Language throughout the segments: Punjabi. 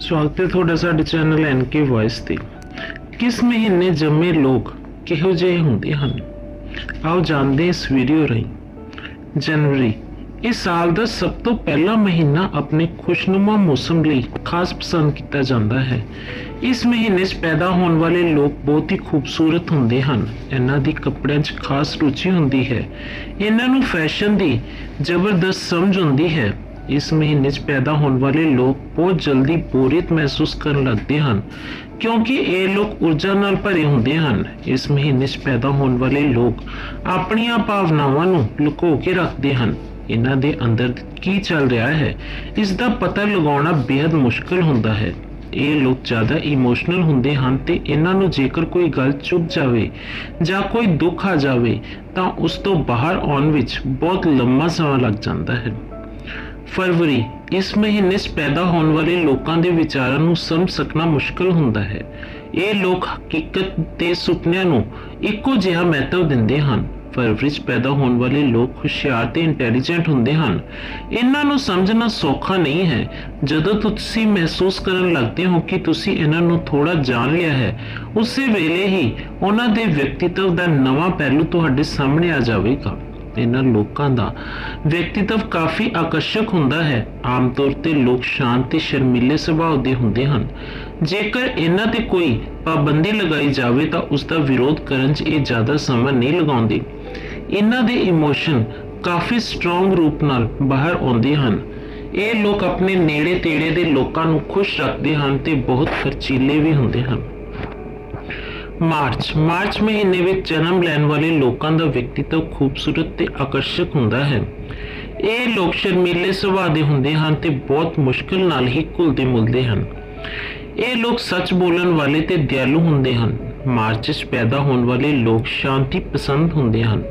ਸਵਾਗਤ ਹੈ ਤੁਹਾਡਾ ਸਾਡੇ ਚੈਨਲ ਐਨਕੇ ਵੌਇਸ ਤੇ। ਕਿਸ ਮਹੀਨੇ ਜੰਮੇ ਲੋਕ ਕਿਹੋ ਜਿਹੇ ਹੁੰਦੇ ਹਨ? ਆਓ ਜਾਣਦੇ ਇਸ ਵੀਡੀਓ ਰਾਹੀਂ। ਜਨਵਰੀ ਇਸ ਸਾਲ ਦਾ ਸਭ ਤੋਂ ਪਹਿਲਾ ਮਹੀਨਾ ਆਪਣੇ ਖੁਸ਼ਨੁਮਾ ਮੌਸਮ ਲਈ ਖਾਸ ਪਸੰਦ ਕੀਤਾ ਜਾਂਦਾ ਹੈ। ਇਸ ਮਹੀਨੇ 'ਚ ਪੈਦਾ ਹੋਣ ਵਾਲੇ ਲੋਕ ਬਹੁਤ ਹੀ ਖੂਬਸੂਰਤ ਹੁੰਦੇ ਹਨ। ਇਹਨਾਂ ਦੀ ਕੱਪੜਿਆਂ 'ਚ ਖਾਸ ਰੁਚੀ ਹੁੰਦੀ ਹੈ। ਇਹਨਾਂ ਨੂੰ ਫੈਸ਼ਨ ਦੀ ਜ਼ਬਰਦਸਤ ਸਮਝ ਹੁੰਦੀ ਹੈ। ਇਸ ਮਹੀਨੇ 'ਚ ਪੈਦਾ ਹੋਣ ਵਾਲੇ ਲੋਕ ਬਹੁਤ ਜਲਦੀ ਬੋਰੀਅਤ ਮਹਿਸੂਸ ਕਰਨ ਲੱਗਦੇ ਹਨ, ਕਿਉਂਕਿ ਇਹ ਲੋਕ ਊਰਜਾ ਨਾਲ ਭਰੇ ਹੁੰਦੇ ਹਨ। ਇਸ ਮਹੀਨੇ 'ਚ ਪੈਦਾ ਹੋਣ ਵਾਲੇ ਲੋਕ ਆਪਣੀਆਂ ਭਾਵਨਾਵਾਂ ਨੂੰ ਲੁਕੋ ਕੇ ਰੱਖਦੇ ਹਨ। ਇਹਨਾਂ ਦੇ ਅੰਦਰ ਕੀ ਚੱਲ ਰਿਹਾ ਹੈ, ਇਸ ਦਾ ਪਤਾ ਲਗਾਉਣਾ ਬੇहद ਮੁਸ਼ਕਲ ਹੁੰਦਾ ਹੈ। ਇਹ ਲੋਕ ਜ਼ਿਆਦਾ ਇਮੋਸ਼ਨਲ ਹੁੰਦੇ ਹਨ ਤੇ ਇਹਨਾਂ ਨੂੰ ਜੇਕਰ ਕੋਈ ਗੱਲ ਚੁੱਭ ਜਾਵੇ ਜਾਂ ਕੋਈ ਦੁੱਖ ਆ ਜਾਵੇ, ਤਾਂ ਉਸ ਤੋਂ ਬਾਹਰ ਆਉਣ ਵਿੱਚ ਬਹੁਤ ਲੰਮਾ ਸਮਾਂ ਲੱਗ ਜਾਂਦਾ ਹੈ। ਫਰਵਰੀ, ਇਸ ਮਹੀਨੇ 'ਚ ਪੈਦਾ ਹੋਣ ਵਾਲੇ ਲੋਕਾਂ ਦੇ ਵਿਚਾਰਾਂ ਨੂੰ ਸਮਝ ਸਕਣਾ ਮੁਸ਼ਕਲ ਹੁੰਦਾ ਹੈ। ਇਹ ਲੋਕ ਹਕੀਕਤ ਤੇ ਸੁਪਨਿਆਂ ਨੂੰ ਇੱਕੋ ਜਿਹਾ ਮਹੱਤਵ ਦਿੰਦੇ ਹਨ। ਫਰਵਰੀ 'ਚ ਪੈਦਾ ਹੋਣ ਵਾਲੇ ਲੋਕ ਹੁਸ਼ਿਆਰ ਤੇ ਇੰਟੈਲੀਜੈਂਟ ਹੁੰਦੇ ਹਨ। ਇਹਨਾਂ ਨੂੰ ਸਮਝਣਾ ਸੌਖਾ ਨਹੀਂ ਹੈ। ਜਦੋਂ ਤੁਸੀਂ ਮਹਿਸੂਸ ਕਰਨ ਲੱਗਦੇ ਹੋ ਕਿ ਤੁਸੀਂ ਇਹਨਾਂ ਨੂੰ ਥੋੜਾ ਜਾਣ ਲਿਆ ਹੈ, ਉਸੇ ਵੇਲੇ ਹੀ ਉਹਨਾਂ ਦੇ ਵਿਅਕਤੀਤਵ ਦਾ ਨਵਾਂ ਪਹਿਲੂ ਤੁਹਾਡੇ ਸਾਹਮਣੇ ਆ ਜਾਵੇਗਾ। ਇਹਨਾਂ ਲੋਕਾਂ ਦਾ। ਵਿਅਕਤੀਤਵ ਕਾਫੀ ਆਕਰਸ਼ਕ ਹੁੰਦਾ ਹੈ। ਆਮ ਤੌਰ ਤੇ ਲੋਕ ਸ਼ਾਂਤ ਤੇ ਸ਼ਰਮੀਲੇ ਸੁਭਾਅ ਦੇ ਹੁੰਦੇ ਹਨ। ਜੇਕਰ ਇਹਨਾਂ ਤੇ ਕੋਈ ਪਾਬੰਦੀ ਲਗਾਈ ਜਾਵੇ ਤਾਂ ਉਸ ਦਾ ਵਿਰੋਧ ਕਰਨ 'ਚ ਇਹ ਜ਼ਿਆਦਾ ਸਮਾਂ ਨਹੀਂ ਲਗਾਉਂਦੇ। ਇਹਨਾਂ ਦੇ ਇਮੋਸ਼ਨ ਕਾਫੀ ਸਟਰੋਂਗ ਰੂਪ ਨਾਲ ਬਾਹਰ ਆਉਂਦੇ ਹਨ। ਇਹ ਲੋਕ ਆਪਣੇ ਨੇੜੇ ਤੇੜੇ ਦੇ ਲੋਕਾਂ ਨੂੰ ਖੁਸ਼ ਰੱਖਦੇ ਹਨ ਤੇ ਬਹੁਤ ਖਰਚੀਲੇ ਵੀ ਹੁੰਦੇ ਹਨ। ਮਾਰਚ। ਮਾਰਚ ਮਹੀਨੇ ਵਿੱਚ ਜਨਮ ਲੈਣ ਵਾਲੇ ਲੋਕਾਂ ਦਾ ਵਿਅਕਤੀਤਵ ਖੂਬਸੂਰਤ ਤੇ ਆਕਰਸ਼ਕ ਹੁੰਦਾ ਹੈ। ਇਹ ਲੋਕ ਸ਼ਰਮੀਲੇ ਸੁਭਾਅ ਦੇ ਹੁੰਦੇ ਹਨ ਤੇ ਬਹੁਤ ਮੁਸ਼ਕਲ ਨਾਲ ਹੀ ਘੁਲਦੇ ਮਿਲਦੇ ਹਨ। ਇਹ ਲੋਕ ਸੱਚ ਬੋਲਣ ਵਾਲੇ ਤੇ ਦਿਆਲੂ ਹੁੰਦੇ ਹਨ। ਮਾਰਚ ਵਿੱਚ ਪੈਦਾ ਹੋਣ ਵਾਲੇ ਲੋਕ ਸ਼ਾਂਤੀ ਪਸੰਦ ਹੁੰਦੇ ਹਨ।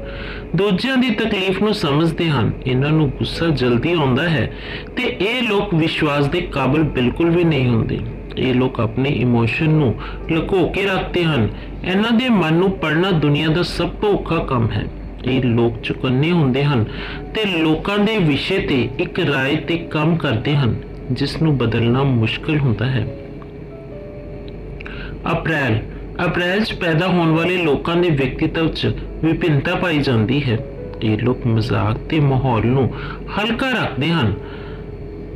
ਦੂਜਿਆਂ ਦੀ ਤਕਲੀਫ ਨੂੰ ਸਮਝਦੇ ਹਨ। ਇਹਨਾਂ ਨੂੰ ਗੁੱਸਾ ਜਲਦੀ ਆਉਂਦਾ ਹੈ ਤੇ ਇਹ ਲੋਕ ਵਿਸ਼ਵਾਸ ਦੇ ਕਾਬਿਲ ਬਿਲਕੁਲ ਵੀ ਨਹੀਂ ਹੁੰਦੇ। ਇਹ ਲੋਕ ਆਪਣੇ ਇਮੋਸ਼ਨ ਨੂੰ ਲੁਕੋ ਕੇ ਰੱਖਦੇ ਹਨ। ਇਹਨਾਂ ਦੇ ਮਨ ਨੂੰ ਪੜਨਾ ਦੁਨੀਆ ਦਾ ਸਭ ਤੋਂ ਔਖਾ ਕੰਮ ਹੈ। ਇਹ ਲੋਕ ਚੁਕੰਨੇ ਹੁੰਦੇ ਹਨ ਤੇ ਲੋਕਾਂ ਦੇ ਵਿਸ਼ੇ ਤੇ ਇੱਕ ਰਾਏ ਤੇ ਕੰਮ ਕਰਦੇ ਹਨ, ਜਿਸ ਨੂੰ ਬਦਲਣਾ ਮੁਸ਼ਕਲ ਹੁੰਦਾ ਹੈ। ਅਪ੍ਰੈਲ। ਅਪ੍ਰੈਲ 'ਚ ਪੈਦਾ ਹੋਣ ਵਾਲੇ ਲੋਕਾਂ ਦੇ ਵਿਅਕਤੀਤਵ 'ਚ ਵਿਭਿੰਨਤਾ ਪਾਈ ਜਾਂਦੀ ਹੈ। ਇਹ ਲੋਕ ਮਜ਼ਾਕ ਤੇ ਮਾਹੌਲ ਨੂੰ ਹਲਕਾ ਰੱਖਦੇ ਹਨ।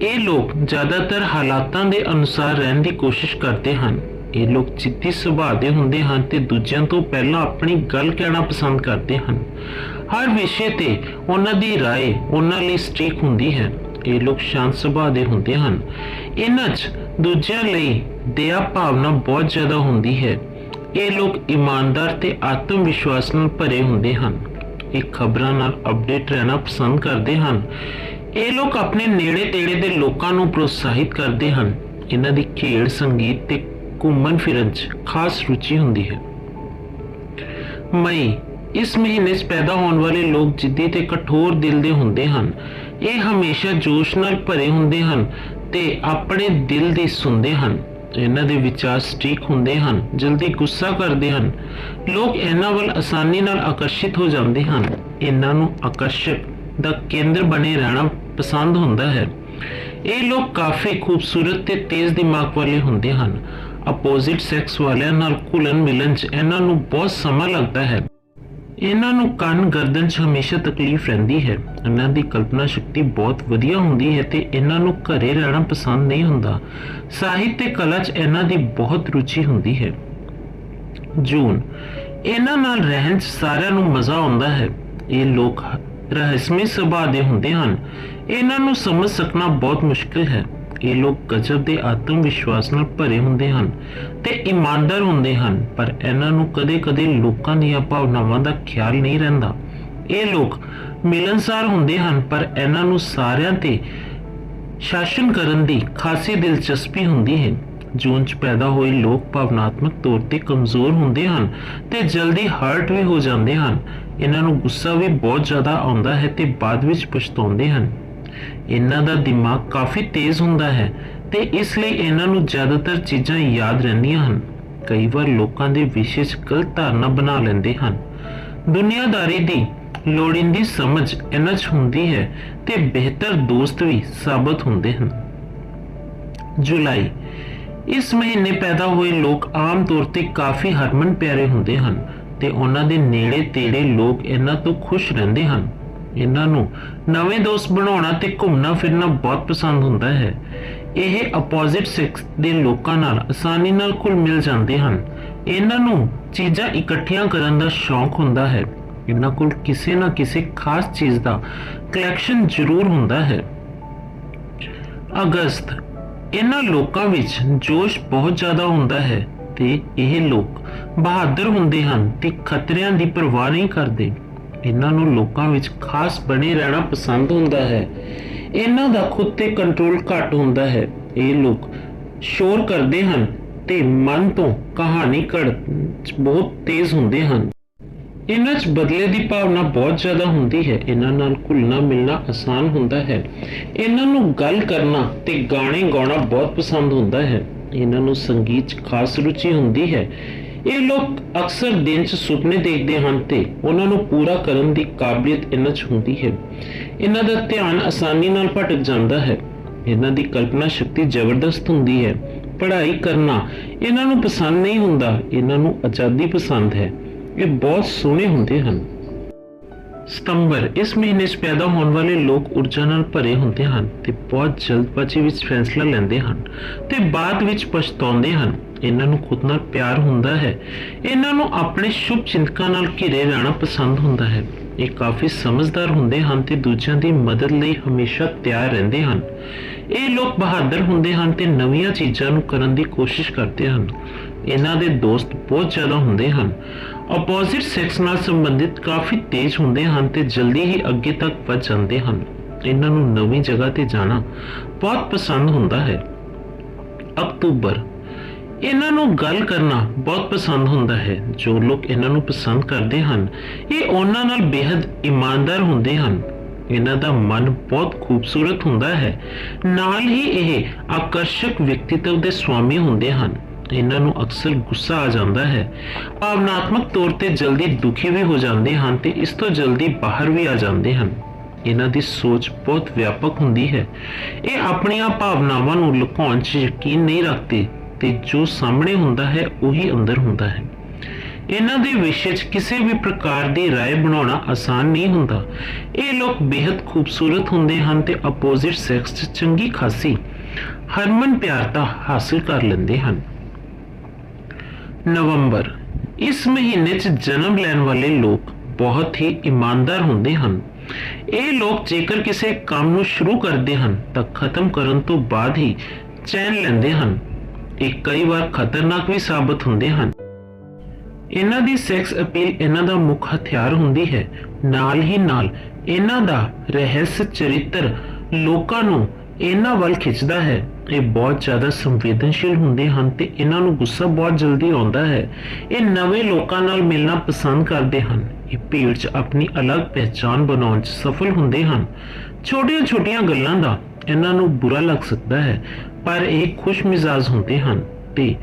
ਇਹ ਲੋਕ ਜ਼ਿਆਦਾਤਰ ਹਾਲਾਤਾਂ ਦੇ ਅਨੁਸਾਰ ਰਹਿਣ ਦੀ ਕੋਸ਼ਿਸ਼ ਕਰਦੇ ਹਨ ਇਹ ਲੋਕ ਜਿੱਦੀ ਸੁਭਾਅ ਦੇ ਹੁੰਦੇ ਹਨ ਤੇ ਦੂਜਿਆਂ ਤੋਂ ਪਹਿਲਾਂ ਆਪਣੀ ਗੱਲ ਕਹਿਣਾ ਪਸੰਦ ਕਰਦੇ ਹਨ ਹਰ ਵਿਸ਼ੇ ਤੇ ਉਹਨਾਂ ਦੀ رائے ਉਹਨਾਂ ਲਈ ਸਟ੍ਰੀਕ ਹੁੰਦੀ ਹੈ ਇਹ ਲੋਕ ਸ਼ਾਂਤ ਸੁਭਾਅ ਦੇ ਹੁੰਦੇ ਹਨ ਇਹਨਾਂ 'ਚ ਦੂਜਿਆਂ ਲਈ ਦਇਆ ਭਾਵਨਾ ਬਹੁਤ ਜ਼ਿਆਦਾ ਹੁੰਦੀ ਹੈ ਇਹ ਲੋਕ ਇਮਾਨਦਾਰ ਤੇ ਆਤਮ ਵਿਸ਼ਵਾਸ ਨਾਲ ਭਰੇ ਹੁੰਦੇ ਹਨ ਇਹ ਖਬਰਾਂ ਨਾਲ ਅਪਡੇਟ ਰਹਿਣਾ ਪਸੰਦ ਕਰਦੇ ਹਨ ਇਹ ਲੋਕ ਆਪਣੇ ਨੇੜੇ ਤੇੜੇ ਦੇ ਲੋਕਾਂ ਨੂੰ ਪ੍ਰੋਤਸਾਹਿਤ ਕਰਦੇ ਹਨ। ਇਹਨਾਂ ਦੀ ਖੇਡ, ਸੰਗੀਤ ਤੇ ਘੁੰਮਣ ਫਿਰਨ 'ਚ ਖਾਸ ਰੁਚੀ ਹੁੰਦੀ ਹੈ। ਮਈ, ਇਸ ਮਹੀਨੇ 'ਚ ਪੈਦਾ ਹੋਣ ਵਾਲੇ ਲੋਕ ਜਿੱਦੀ ਤੇ ਕਠੋਰ ਦਿਲ ਦੇ ਹੁੰਦੇ ਹਨ। ਇਹ ਹਮੇਸ਼ਾ ਜੋਸ਼ ਨਾਲ ਭਰੇ ਹੁੰਦੇ ਹਨ ਤੇ ਆਪਣੇ ਦਿਲ ਦੀ ਸੁਣਦੇ ਹਨ। ਇਹਨਾਂ ਦੇ ਵਿਚਾਰ ਸਟੀਕ ਹੁੰਦੇ ਹਨ, ਜਲਦੀ ਗੁੱਸਾ ਕਰਦੇ ਹਨ। ਲੋਕ ਇਹਨਾਂ ਵੱਲ ਆਸਾਨੀ ਨਾਲ ਆਕਰਸ਼ਿਤ ਹੋ ਜਾਂਦੇ ਹਨ। ਇਹਨਾਂ ਨੂੰ ਆਕਰਸ਼ਕ ਦਾ ਕੇਂਦਰ ਬਣੇ ਰਹਿਣਾ ਪਸੰਦ ਹੁੰਦਾ ਹੈ। ਇਹ ਲੋਕ ਕਾਫੀ ਖੂਬਸੂਰਤ ਤੇ ਤੇਜ਼ ਦਿਮਾਗ ਵਾਲੇ ਹੁੰਦੇ ਹਨ। ਆਪੋਜ਼ਿਟ ਸੈਕਸ ਵਾਲਿਆਂ ਨਾਲ ਘੁਲਣ ਮਿਲਣ 'ਚ ਇਹਨਾਂ ਨੂੰ ਬਹੁਤ ਸਮਾਂ ਲੱਗਦਾ ਹੈ। ਇਹਨਾਂ ਨੂੰ ਕੰਨ ਗਰਦਨ 'ਚ ਹਮੇਸ਼ਾ ਤਕਲੀਫ ਰਹਿੰਦੀ ਹੈ। ਇਹਨਾਂ ਦੀ ਕਲਪਨਾ ਸ਼ਕਤੀ ਬਹੁਤ ਵਧੀਆ ਹੁੰਦੀ ਹੈ ਤੇ ਇਹਨਾਂ ਨੂੰ ਘਰੇ ਰਹਿਣਾ ਪਸੰਦ ਨਹੀਂ ਹੁੰਦਾ। ਸਾਹਿਤ ਤੇ ਕਲਾ 'ਚ ਇਹਨਾਂ ਦੀ ਬਹੁਤ ਰੁਚੀ ਹੁੰਦੀ ਹੈ। ਜੂਨ। ਇਹਨਾਂ ਨਾਲ ਰਹਿਣ 'ਚ ਸਾਰਿਆਂ ਨੂੰ ਮਜ਼ਾ ਆਉਂਦਾ ਹੈ। ਇਹ ਲੋਕ ਰਹੱਸਮਈ ਸੁਭਾਅ ਦੇ ਹੁੰਦੇ ਹਨ। ਇਹਨਾਂ ਨੂੰ ਸਮਝ ਸਕਣਾ ਬਹੁਤ ਮੁਸ਼ਕਿਲ ਹੈ। ਇਹ ਲੋਕ ਗਜਬ ਦੇ ਆਤਮ ਵਿਸ਼ਵਾਸ ਨਾਲ ਭਰੇ ਹੁੰਦੇ ਹਨ ਤੇ ਇਮਾਨਦਾਰ ਹੁੰਦੇ ਹਨ, ਪਰ ਇਹਨਾਂ ਨੂੰ ਕਦੇ-ਕਦੇ ਲੋਕਾਂ ਦੀਆਂ ਭਾਵਨਾਵਾਂ ਦਾ ਖਿਆਲ ਨਹੀਂ ਰਹਿੰਦਾ। ਇਹ ਲੋਕ ਮਿਲਨਸਾਰ ਹੁੰਦੇ ਹਨ, ਪਰ ਇਹਨਾਂ ਨੂੰ ਸਾਰਿਆਂ ਤੇ ਸ਼ਾਸਨ ਕਰਨ ਦੀ ਖਾਸੀ ਦਿਲਚਸਪੀ ਹੁੰਦੀ ਹੈ। ਜੂਨ 'ਚ ਪੈਦਾ ਹੋਏ ਲੋਕ ਭਾਵਨਾਤਮਕ ਤੌਰ ਤੇ ਕਮਜ਼ੋਰ ਹੁੰਦੇ ਹਨ ਤੇ ਜਲਦੀ ਹਰਟ ਵੀ ਹੋ ਜਾਂਦੇ ਹਨ। ਇਹਨਾਂ ਨੂੰ ਗੁੱਸਾ ਵੀ ਬਹੁਤ ਜ਼ਿਆਦਾ ਆਉਂਦਾ ਹੈ ਤੇ ਬਾਅਦ ਵਿੱਚ ਪਛਤਾਉਂਦੇ ਹਨ। ਇਹਨਾਂ ਦਾ ਦਿਮਾਗ ਕਾਫੀ ਤੇਜ਼ ਹੁੰਦਾ ਹੈ ਤੇ ਇਸ ਲਈ ਇਹਨਾਂ ਨੂੰ ਜ਼ਿਆਦਾਤਰ ਚੀਜ਼ਾਂ ਯਾਦ ਰਹਿੰਦੀਆਂ ਹਨ। ਕਈ ਵਾਰ ਲੋਕਾਂ ਦੇ ਵਿਸ਼ੇ 'ਚ ਗਲਤ ਧਾਰਨਾ ਬਣਾ ਲੈਂਦੇ ਹਨ। ਦੁਨੀਆਦਾਰੀ ਦੀ ਲੋੜੀਂਦੀ ਸਮਝ ਇਹਨਾਂ 'ਚ ਹੁੰਦੀ ਹੈ ਤੇ ਬਿਹਤਰ ਦੋਸਤ ਵੀ ਸਾਬਤ ਹੁੰਦੇ ਹਨ। ਜੁਲਾਈ। ਇਸ ਮਹੀਨੇ ਪੈਦਾ ਹੋਏ ਲੋਕ ਆਮ ਤੌਰ ਤੇ ਕਾਫੀ ਹਰਮਨ ਪਿਆਰੇ ਹੁੰਦੇ ਹਨ ਤੇ ਉਹਨਾਂ ਦੇ ਨੇੜੇ ਤੇੜੇ ਲੋਕ ਇਹਨਾਂ ਤੋਂ ਖੁਸ਼ ਰਹਿੰਦੇ ਹਨ। ਇਹਨਾਂ ਨੂੰ। ਨਵੇਂ ਦੋਸਤ ਬਣਾਉਣਾ ਤੇ ਘੁੰਮਣਾ ਫਿਰਨਾ ਬਹੁਤ ਪਸੰਦ ਹੁੰਦਾ ਹੈ। ਇਹ ਆਪੋਜ਼ਿਟ ਸੈਕਸ ਦੇ ਲੋਕਾਂ ਨਾਲ ਆਸਾਨੀ ਨਾਲ ਘੁਲ ਮਿਲ ਜਾਂਦੇ ਹਨ। ਇਹਨਾਂ ਨੂੰ ਚੀਜ਼ਾਂ ਇਕੱਠੀਆਂ ਕਰਨ ਦਾ ਸ਼ੌਂਕ ਹੁੰਦਾ ਹੈ। ਇਹਨਾਂ ਕੋਲ ਕਿਸੇ ਨਾ ਕਿਸੇ ਖਾਸ ਚੀਜ਼ ਦਾ ਕਲੈਕਸ਼ਨ ਜ਼ਰੂਰ ਹੁੰਦਾ ਹੈ। ਅਗਸਤ, ਇਹਨਾਂ ਲੋਕਾਂ ਵਿੱਚ ਜੋਸ਼ ਬਹੁਤ ਜ਼ਿਆਦਾ ਹੁੰਦਾ ਹੈ ਤੇ ਇਹ ਲੋਕ ਬਹਾਦਰ ਹੁੰਦੇ ਹਨ ਤੇ ਖਤਰਿਆਂ ਦੀ ਪਰਵਾਹ ਨਹੀਂ ਕਰਦੇ। ਇਹਨਾਂ ਨੂੰ ਲੋਕਾਂ ਵਿੱਚ ਖਾਸ ਬਣੇ ਰਹਿਣਾ ਪਸੰਦ ਹੁੰਦਾ ਹੈ। ਇਹਨਾਂ ਦਾ ਖੁਦ ਤੇ ਕੰਟਰੋਲ ਘੱਟ ਹੁੰਦਾ ਹੈ। ਇਹ ਲੋਕ ਸ਼ੋਰ ਕਰਦੇ ਹਨ ਤੇ ਮਨ ਤੋਂ ਕਹਾਣੀ ਘੜ ਬਹੁਤ ਤੇਜ਼ ਹੁੰਦੇ ਹਨ। ਇਹਨਾਂ 'ਚ ਬਦਲੇ ਦੀ ਭਾਵਨਾ ਬਹੁਤ ਜ਼ਿਆਦਾ ਹੁੰਦੀ ਹੈ। ਇਹਨਾਂ ਨਾਲ ਘੁਲਣਾ ਮਿਲਣਾ ਆਸਾਨ ਹੁੰਦਾ ਹੈ। ਇਹਨਾਂ ਨੂੰ ਗੱਲ ਕਰਨਾ ਤੇ ਗਾਣੇ ਗਾਉਣਾ ਬਹੁਤ ਪਸੰਦ ਹੁੰਦਾ ਹੈ। ਇਹਨਾਂ ਨੂੰ ਸੰਗੀਤ 'ਚ ਖਾਸ ਰੁਚੀ ਹੁੰਦੀ ਹੈ। ਇਹ ਲੋਕ ਅਕਸਰ ਦਿਨ 'ਚ ਸੁਪਨੇ ਦੇਖਦੇ ਹਨ ਤੇ ਉਹਨਾਂ ਨੂੰ ਪੂਰਾ ਕਰਨ ਦੀ ਕਾਬਲੀਅਤ ਇਹਨਾਂ 'ਚ ਹੁੰਦੀ ਹੈ। ਇਹਨਾਂ ਦਾ ਧਿਆਨ ਆਸਾਨੀ ਨਾਲ ਭਟਕ ਜਾਂਦਾ ਹੈ। ਇਹਨਾਂ ਦੀ ਕਲਪਨਾ ਸ਼ਕਤੀ ਜ਼ਬਰਦਸਤ ਹੁੰਦੀ ਹੈ। ਪੜ੍ਹਾਈ ਕਰਨਾ ਇਹਨਾਂ ਨੂੰ ਪਸੰਦ ਨਹੀਂ ਹੁੰਦਾ, ਇਹਨਾਂ ਨੂੰ ਆਜ਼ਾਦੀ ਪਸੰਦ ਹੈ। ਇਹ ਬਹੁਤ ਸੋਹਣੇ ਹੁੰਦੇ ਹਨ। ਸਤੰਬਰ, ਇਸ ਮਹੀਨੇ 'ਚ ਪੈਦਾ ਹੋਣ ਵਾਲੇ ਲੋਕ ਊਰਜਾ ਨਾਲ ਭਰੇ ਹੁੰਦੇ ਹਨ ਤੇ ਬਹੁਤ ਜਲਦਬਾਜ਼ੀ ਵਿੱਚ ਫੈਸਲਾ ਲੈਂਦੇ ਹਨ ਤੇ ਬਾਅਦ ਵਿੱਚ ਪਛਤਾਉਂਦੇ ਹਨ। ਇਹਨਾਂ ਨੂੰ ਖੁਦ ਨਾਲ ਪਿਆਰ ਹੁੰਦਾ ਹੈ। ਇਹਨਾਂ ਨੂੰ ਆਪਣੇ ਸ਼ੁਭ ਚਿੰਤਕਾਂ ਨਾਲ ਘਿਰੇ ਰਹਿਣਾ ਪਸੰਦ ਹੁੰਦਾ ਹੈ। ਇਹ ਕਾਫੀ ਸਮਝਦਾਰ ਹੁੰਦੇ ਹਨ ਤੇ ਦੂਜਿਆਂ ਦੀ ਮਦਦ ਲਈ ਹਮੇਸ਼ਾ ਤਿਆਰ ਰਹਿੰਦੇ ਹਨ। ਇਹ ਲੋਕ ਬਹਾਦਰ ਹੁੰਦੇ ਹਨ ਤੇ ਨਵੀਆਂ ਚੀਜ਼ਾਂ ਨੂੰ ਕਰਨ ਦੀ ਕੋਸ਼ਿਸ਼ ਕਰਦੇ ਹਨ। ਇਹਨਾਂ ਦੇ ਦੋਸਤ ਬਹੁਤ ਜ਼ਿਆਦਾ ਹੁੰਦੇ ਹਨ। ਆਪੋਜ਼ਿਟ ਸੈਕਸ ਨਾਲ ਸੰਬੰਧਿਤ ਕਾਫੀ ਤੇਜ਼ ਹੁੰਦੇ ਹਨ ਤੇ ਜਲਦੀ ਹੀ ਅੱਗੇ ਤੱਕ ਵੱਧ ਜਾਂਦੇ ਹਨ। ਇਹਨਾਂ ਨੂੰ ਨਵੀਂ ਜਗ੍ਹਾ ਤੇ ਜਾਣਾ ਬਹੁਤ ਪਸੰਦ ਹੁੰਦਾ ਹੈ। ਅਕਤੂਬਰ ਇਹਨਾਂ ਨੂੰ ਗੱਲ ਕਰਨਾ ਬਹੁਤ ਪਸੰਦ ਹੁੰਦਾ ਹੈ। ਜੋ ਲੋਕ ਇਹਨਾਂ ਨੂੰ ਪਸੰਦ ਕਰਦੇ ਹਨ, ਇਹ ਉਹਨਾਂ ਨਾਲ ਬੇहद ਇਮਾਨਦਾਰ ਹੁੰਦੇ ਹਨ। ਇਹਨਾਂ ਦਾ ਮਨ ਬਹੁਤ ਖੂਬਸੂਰਤ ਹੁੰਦਾ ਹੈ। ਨਾਲ ਹੀ ਇਹ ਆਕਰਸ਼ਕ ਵਿਅਕਤੀਤਵ ਦੇ ਸਵਾਮੀ ਹੁੰਦੇ ਹਨ। ਇਹਨਾਂ ਨੂੰ ਅਕਸਰ ਗੁੱਸਾ ਆ ਜਾਂਦਾ ਹੈ। ਭਾਵਨਾਤਮਕ ਤੌਰ ਤੇ ਜਲਦੀ ਦੁਖੀ ਵੀ ਹੋ ਜਾਂਦੇ ਹਨ ਤੇ ਇਸ ਤੋਂ ਜਲਦੀ ਬਾਹਰ ਵੀ ਆ ਜਾਂਦੇ ਹਨ। ਇਹਨਾਂ ਦੀ ਸੋਚ ਬਹੁਤ ਵਿਆਪਕ ਹੁੰਦੀ ਹੈ। ਇਹ ਆਪਣੀਆਂ ਭਾਵਨਾਵਾਂ ਨੂੰ ਲੁਕਾਉਣ 'ਚ ਯਕੀਨ ਨਹੀਂ ਰੱਖਦੇ। ਤੇ ਜੋ ਸਾਹਮਣੇ ਹੁੰਦਾ ਹੈ, ਉਹੀ ਅੰਦਰ ਹੁੰਦਾ ਹੈ। ਇਹਨਾਂ ਦੇ ਵਿਸ਼ੇ ਵਿੱਚ ਕਿਸੇ ਵੀ ਪ੍ਰਕਾਰ ਦੀ رائے ਬਣਾਉਣਾ ਆਸਾਨ ਨਹੀਂ ਹੁੰਦਾ। ਇਹ ਲੋਕ ਬੇहद ਖੂਬਸੂਰਤ ਹੁੰਦੇ ਹਨ ਤੇ ਆਪੋਜ਼ਿਟ ਸੈਕਸ 'ਚ ਚੰਗੀ ਖਾਸੀ ਹਰਮਨ ਪਿਆਰਤਾ ਹਾਸਲ ਕਰ ਲੈਂਦੇ ਹਨ। ਨਵੰਬਰ। ਇਸ ਮਹੀਨੇ 'ਚ ਜਨਮ ਲੈਣ ਵਾਲੇ ਲੋਕ ਬਹੁਤ ਹੀ ਇਮਾਨਦਾਰ ਹੁੰਦੇ ਹਨ। ਇਹ ਲੋਕ ਜੇਕਰ ਕਿਸੇ ਕੰਮ ਨੂੰ ਸ਼ੁਰੂ ਕਰਦੇ ਹਨ, ਤਾਂ ਖਤਮ ਕਰਨ ਤੋਂ ਬਾਅਦ ਹੀ ਚੈਨ ਲੈਂਦੇ ਹਨ। ਇਹ ਕਈ ਵਾਰ ਖਤਰਨਾਕ ਵੀ ਸਾਬਤ ਹੁੰਦੇ ਹਨ। ਇਹਨਾਂ ਦੀ ਸੈਕਸ ਅਪੀਲ ਇਹਨਾਂ ਦਾ ਮੁੱਖ ਹਥਿਆਰ ਹੁੰਦੀ ਹੈ। ਨਾਲ ਹੀ ਨਾਲ ਇਹਨਾਂ ਦਾ ਰਹੱਸ ਚਰਿੱਤਰ ਲੋਕਾਂ ਨੂੰ ਇਹਨਾਂ ਵੱਲ ਖਿੱਚਦਾ ਹੈ। ਇਹ ਬਹੁਤ ਜ਼ਿਆਦਾ ਸੰਵੇਦਨਸ਼ੀਲ ਹੁੰਦੇ ਹਨ ਤੇ ਇਹਨਾਂ ਨੂੰ ਗੁੱਸਾ ਬਹੁਤ ਜਲਦੀ ਆਉਂਦਾ ਹੈ। ਇਹ ਨਵੇਂ ਲੋਕਾਂ ਨਾਲ ਮਿਲਣਾ ਪਸੰਦ ਕਰਦੇ ਹਨ। ਇਹ ਭੀੜ 'ਚ ਆਪਣੀ ਅਲੱਗ ਪਹਿਚਾਨ ਬਣਾਉਣ 'ਚ ਸਫਲ ਹੁੰਦੇ ਹਨ। ਛੋਟੀਆਂ-ਛੋਟੀਆਂ ਗੱਲਾਂ ਦਾ ਇਹਨਾਂ ਨੂੰ ਬੁਰਾ ਲੱਗ ਸਕਦਾ ਹੈ, ਪਰ ਇਹ ਖੁਸ਼ ਮਿਜ਼ਾਜ ਹੁੰਦੇ ਹਨ ਤੇ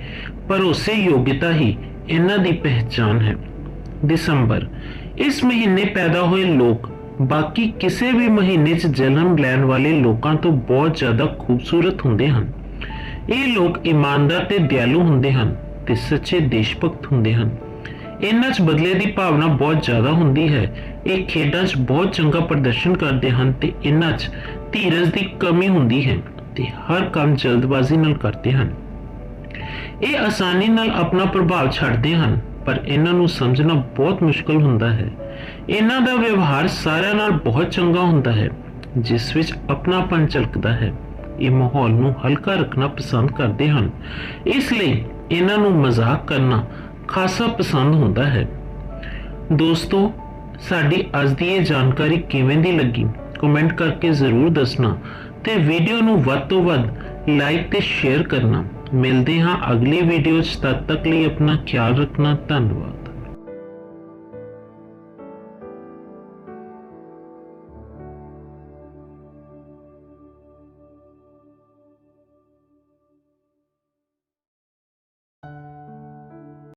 ਭਰੋਸੇ ਯੋਗਤਾ ਹੀ ਇਹਨਾਂ ਦੀ ਪਹਿਚਾਨ ਹੈ। ਦਸੰਬਰ, ਇਸ ਮਹੀਨੇ ਪੈਦਾ ਹੋਏ ਲੋਕ ਬਾਕੀ ਕਿਸੇ ਵੀ ਮਹੀਨੇ 'ਚ ਜਨਮ ਲੈਣ ਵਾਲੇ ਲੋਕਾਂ ਤੋਂ ਬਹੁਤ ਜ਼ਿਆਦਾ ਖੂਬਸੂਰਤ ਹੁੰਦੇ ਹਨ। ਇਹ ਲੋਕ ਇਮਾਨਦਾਰ ਤੇ ਦਿਆਲੂ ਹੁੰਦੇ ਹਨ ਤੇ ਸੱਚੇ ਦੇਸ਼ ਭਗਤ ਹੁੰਦੇ ਹਨ। ਇਹਨਾਂ 'ਚ ਬਦਲੇ ਦੀ ਭਾਵਨਾ ਬਹੁਤ ਜ਼ਿਆਦਾ ਹੁੰਦੀ ਹੈ। ਇਹ ਖੇਡਾਂ 'ਚ ਬਹੁਤ ਚੰਗਾ ਪ੍ਰਦਰਸ਼ਨ ਕਰਦੇ ਹਨ ਤੇ ਇਹਨਾਂ 'ਚ ਧੀਰਜ ਦੀ ਕਮੀ ਹੁੰਦੀ ਹੈ ਤੇ ਹਰ ਕੰਮ ਜਲਦਬਾਜ਼ੀ ਨਾਲ ਕਰਦੇ ਹਨ। ਇਹ ਆਸਾਨੀ ਨਾਲ ਆਪਣਾ ਪ੍ਰਭਾਵ ਛੱਡਦੇ ਹਨ, ਪਰ ਇਹਨਾਂ ਨੂੰ ਸਮਝਣਾ ਬਹੁਤ ਮੁਸ਼ਕਲ ਹੁੰਦਾ ਹੈ। ਇਹਨਾਂ ਦਾ ਵਿਵਹਾਰ ਸਾਰਿਆਂ ਨਾਲ ਬਹੁਤ ਚੰਗਾ ਹੁੰਦਾ ਹੈ, ਜਿਸ ਵਿੱਚ ਆਪਣਾਪਨ ਝਲਕਦਾ ਹੈ। ਇਹ ਮਾਹੌਲ ਨੂੰ ਹਲਕਾ ਰੱਖਣਾ ਪਸੰਦ ਕਰਦੇ ਹਨ। ਇਸ ਲਈ ਇਹਨਾਂ ਨੂੰ ਮਜ਼ਾਕ ਕਰਨਾ ਖਾਸਾ ਪਸੰਦ ਹੁੰਦਾ ਹੈ। ਦੋਸਤੋ, ਸਾਡੀ ਅੱਜ ਦੀ ਇਹ ਜਾਣਕਾਰੀ ਕਿਵੇਂ ਦੀ ਲੱਗੀ? ਕਮੈਂਟ ਕਰਕੇ ਜ਼ਰੂਰ ਦੱਸਣਾ ਤੇ ਵੀਡੀਓ ਨੂੰ ਵੱਧ ਤੋਂ ਵੱਧ ਲਾਈਕ ਤੇ ਸ਼ੇਅਰ ਕਰਨਾ। ਮਿਲਦੇ ਹਾਂ ਅਗਲੀ ਵੀਡੀਓ 'ਚ। ਤਦ ਤੱਕ ਲਈ ਆਪਣਾ ਖਿਆਲ ਰੱਖਣਾ। ਧੰਨਵਾਦ।